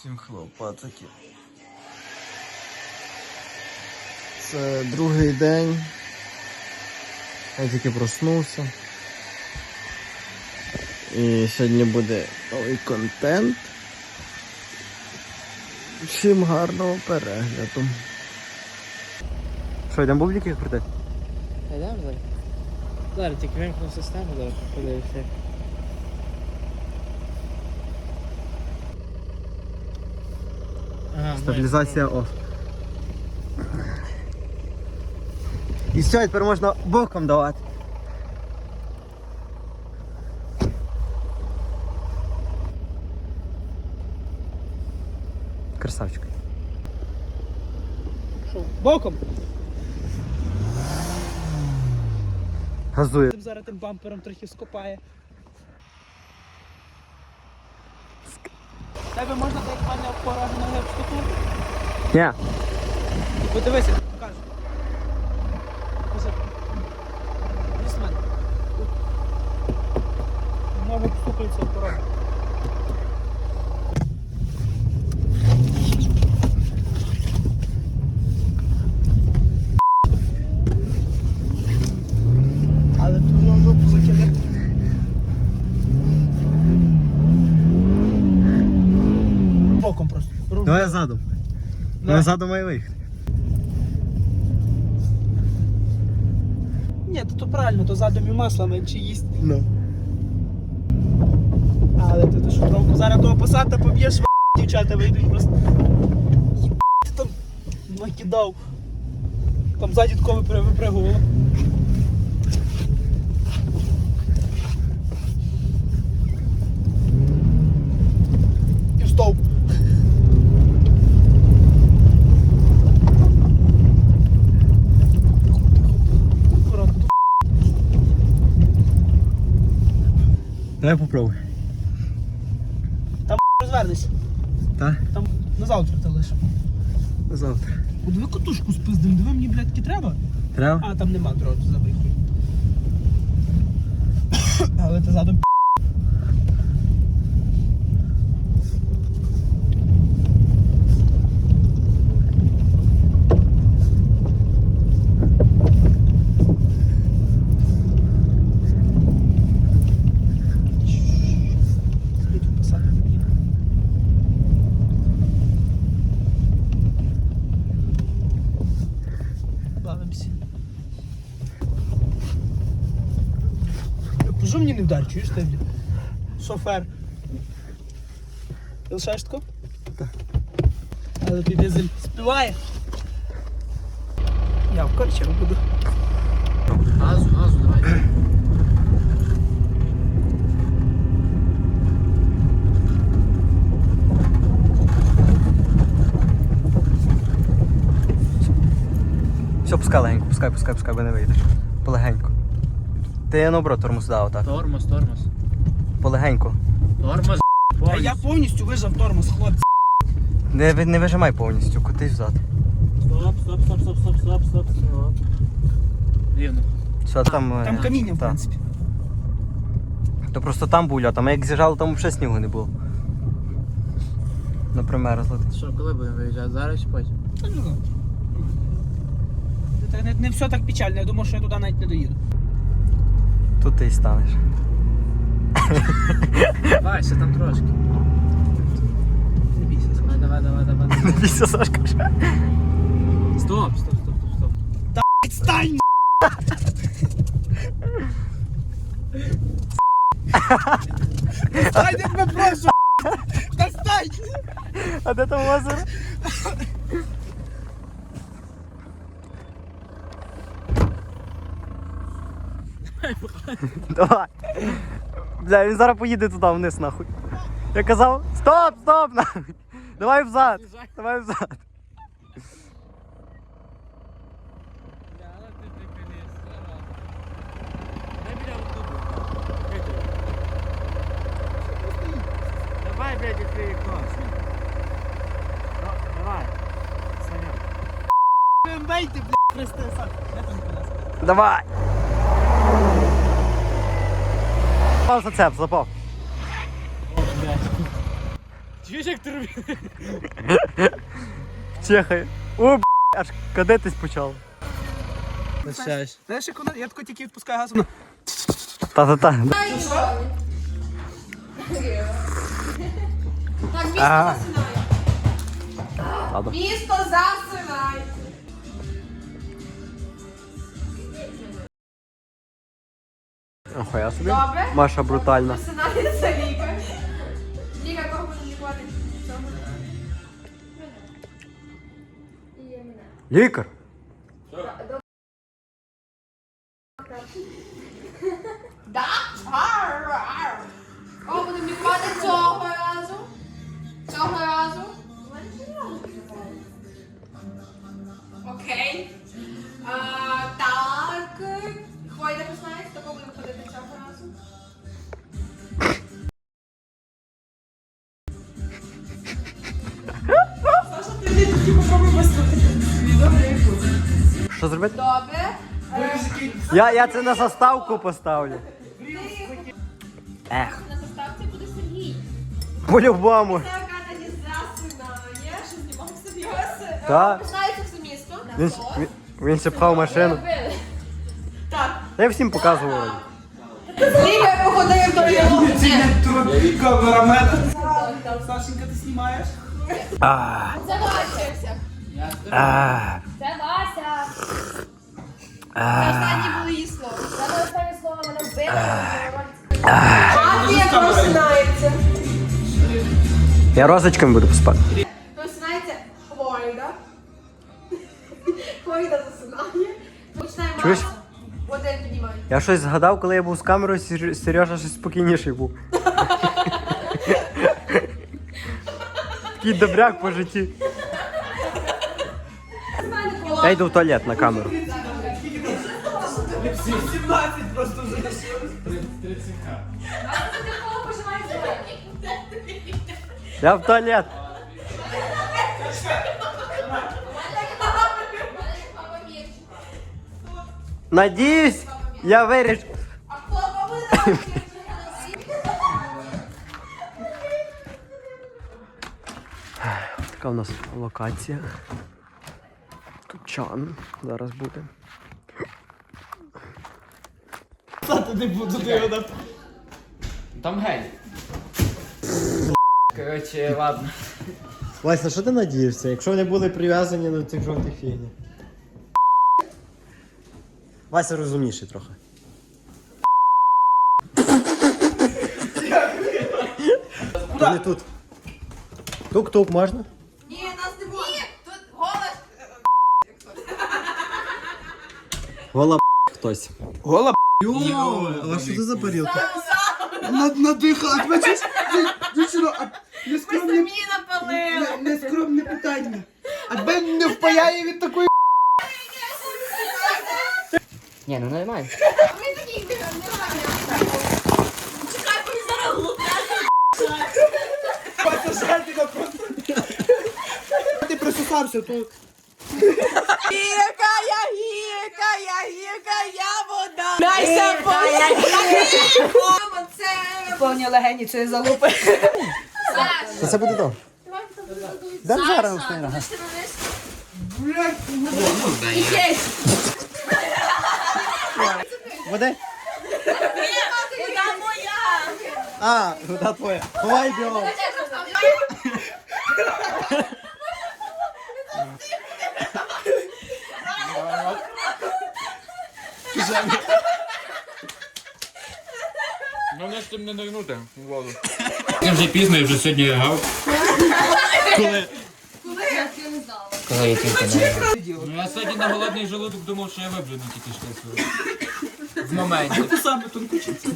Всім хлопацаки. Це другий день. Я тільки проснувся. І сьогодні буде новий контент. Всім гарного перегляду. Що, йдемо бубліки крутити? Йдемо зараз. Зараз тільки вимкну систему, зараз подивишся. Стабілізація оф. І все, тепер можна боком давати. Красавчик. Що, боком? Газує. Зараз тим бампером трохи скопає. Тебе можна так ноги в штуку? Ні. Подивися, покажу. Дивись мене. Ногу вступиться в порог. Але тут на жопу закине. Боком просто. Руку. Давай задом. Задом має виїхати. Ні, то, то правильно, то задом і масла менше їсть. Ну. Але ти, то що трохи зараз того посадка поб'єш, в***, дівчата вийдуть просто. Ти там накидав. Там ззаді тако випри- випригувало. І в стовп. Аккуратно. Давай попробуй. Там Розвернись. Та? Там на завтра ти лиш. Завтра. От ви катушку спиздим, диви мені, блядки, треба. Треба? А, там нема дроту, забий хуй. Але ти задом Пожу мені не вдар, чуєш ти? Шофер. Ти лишаєш тако? Так. Але ти дизель співає. Я в корчеру буду. Газу, газу, давай. Все, пускай легенько, пускай, пускай, пускай, бо не вийдеш. Полегенько. Ти наоборот тормоз дав отак. Тормоз, тормоз. Полегенько. Тормоз, А я повністю вижав тормоз, хлопці. Не, ви- не вижимай повністю, кутись взад. Стоп, стоп, стоп, стоп, стоп, стоп, стоп, стоп. Рівно. Все, там. е, Там каміння, в та. принципі. То просто там був льот, а ми як з'їжджали, там взагалі снігу не було. Ну примерзло. Що, коли будемо виїжджати? Зараз чи потім? Та не знаю. Та Не, не все так печально, я думав, що я туди навіть не доїду. Тут ти і станеш. Давай, ще там трошки. Не бійся. Давай, давай, давай, давай. Не давай. бійся, Сашка. Стоп, стоп, стоп, стоп, стоп. Відстань! Стань, я тебе прошу! Та стань! А де там озеро? Давай. Бля, він зараз поїде туди вниз нахуй. Я казав, стоп, стоп! нахуй. Давай взад. Давай взад. Давай, блядь, відкрий вікно. Давай. Саня. Бейте, блядь? Давай. Пав зацеп, запав. Чуєш, як робиш? Чехай. О, б**, аж кадетись почав. Знаєш, як вона, я тако тільки відпускаю газ, вона Та-та-та. Так, місто засинай. Місто засинай. Охуя собі. Добре? Маша брутальна. Засинається лікар. Лікар, кого лікувати? Цього. І мене. Лікар. Да? Ар, ар. Кого будемо лікувати цього разу? Цього разу? Окей. А, Що зробити? Добре. Я, я це на заставку поставлю. Ех, На заставці буде Сергій. по-любому. Це Катя не засинає, що знімав серйозно. Так. Починається все місто. Він, він, він ще пхав машину. Так. Та я всім показував. Лігай походив до його. камерамен. Сашенька, ти знімаєш? Це. А, Це Вася. Це останні були її слова. Це не останнє слово мене вбили. Просинається. я розочками буду поспати. Просинається Хвойда. Хвойда засинає. Починає Чуєш? Піднімай. Я щось згадав, коли я був з камерою, Сер- Сережа щось спокійніший був. Такий добряк по житті. Я йду в туалет на камеру. 17 просто вже. Я в туалет. Надіюсь, я вирішу. А хто буде? Така у нас локація. Тут чан зараз буде. Ти не буду ти Там гель. Коротше, ладно. Вась, на що ти надієшся, якщо вони були прив'язані до цих жовтих фігні? Вася розумніший трохи. То не тут. Тук-тук можна? Гола хтось. Гола А що це за парілка? надихати. Бачиш? Дівчино, а нескромне, Мені напалили. нескромне питання. А тебе не впаяє від такої Ні, ну нормально. Ми такі немає. Чекай, бо він зараз глупляє. Сашенька просто. Ти присосався, то... Гірка, я гірка, Я гірка, я вода. Найся Це Повні легені чи залупи. Та це буде то. Дам зараз останній раз. Води? Вода моя. А, вода твоя. Ховай біо. Ну не з тим не нирнути в воду. Це вже пізно, я вже сьогодні лягав. Коли? Коли я тільки не Ну я сьогодні на голодний желудок думав, що я виблюну тільки що. В моменті. Ти саме тонкучиться.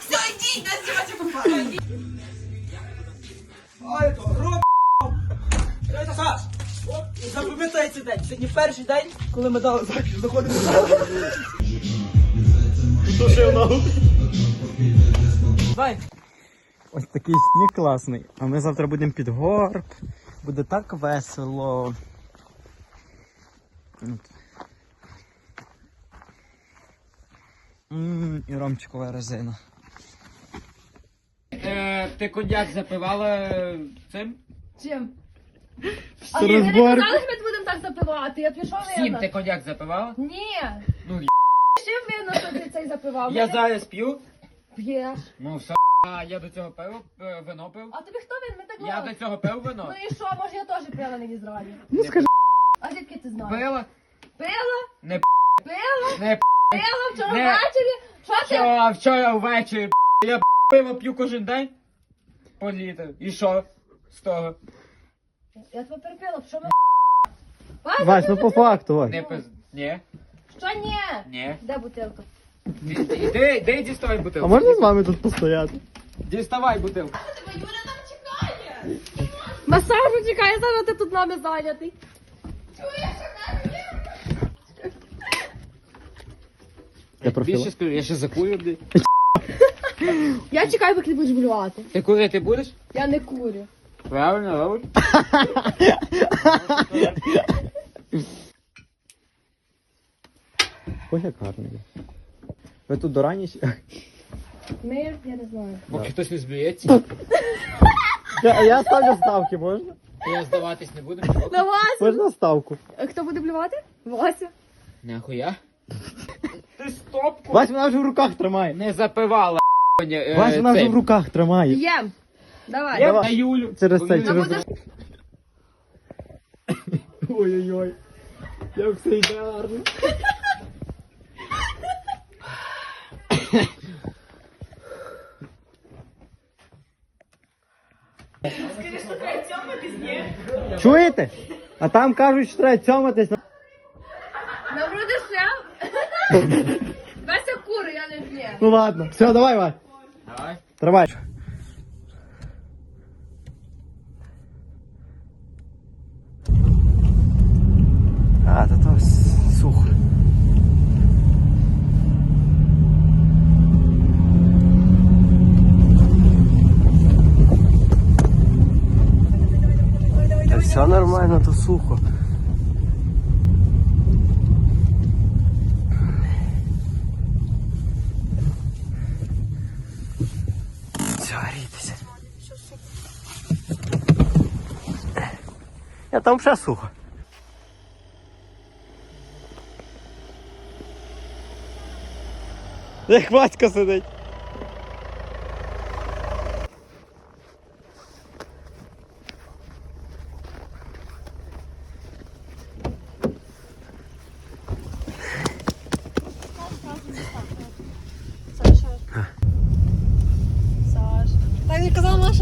Все, йдіть, нас купають. Ой, то гроб. Саш, от, запам'ятай цей день. Сьогодні перший день, коли ми дали захід, заходимо. Давай. Ось такий сніг класний. А ми завтра будемо під горб. Буде так весело. От. М, І ромчикова резина. Е, ти коньяк запивала е, цим? Чим? Це А ви не розбор. казали, що ми будемо так запивати? Я пішов Всім вина. ти коньяк запивала? Ні. Ну, Чим вино, що ти цей запивав? Я Мене зараз п'ю. П'єш. Ну все, а я до цього пив, е, вино пив. А тобі хто він? Ми так Я мало. до цього пив вино. Ну і що, може я теж пила нині зраді? Ну скажи. А звідки ти знаєш? Пила? Пила? Не Пила? Не Пила вчора Не. ввечері? Що ти? Вчора, вчора ввечері я пиво п'ю кожен день. По літр. І що з того? Я тебе перепила, що ми... Вась, ну по факту, Вась. Не пиз... Ні? Що ні? Ні. Де бутилка? Іди, іди діставай А бутилку. можна з вами тут постояти? Діставай бутилку. Юля там чекає. Масажу чекає, зараз ти тут нами зайнятий. Я профіла. Більше скажу, я ще закурю, блядь. Я чекаю, поки ти будеш блювати. Ти курити будеш? Я не курю. Правильно, робиш? Ой, як гарно. Ви тут до рані? Ми, я не знаю. Поки хтось не зб'ється, Я, я ставлю ставки, можна? я здаватись не буду. На Вася! Можна ставку? А Хто буде блювати? Вася. Нахуя? Ти стопку Вась, вона вже в руках тримає. не запивала. е, Вась, вона вже в руках тримає. Єм. Давай. Я Давай. на Юлю. Це, Ой-ой-ой. Як все йде гарно. Чуєте? А там кажуть, що треба цьоматись. на груди ще? Вася кури, я не п'є. Ну ладно. Все, давай, Вась. Давай. Тривай. А, с- сухо. Та все нормально, то сухо. Все. Я там ще сухо.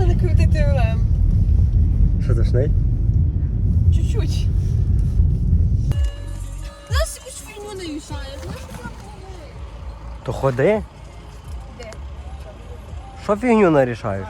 Не крутити рулем. Що тошний? Чуть-чуть. Нас якусь фігню не рішає. То ходи. Де? Що фігню нарішаєш?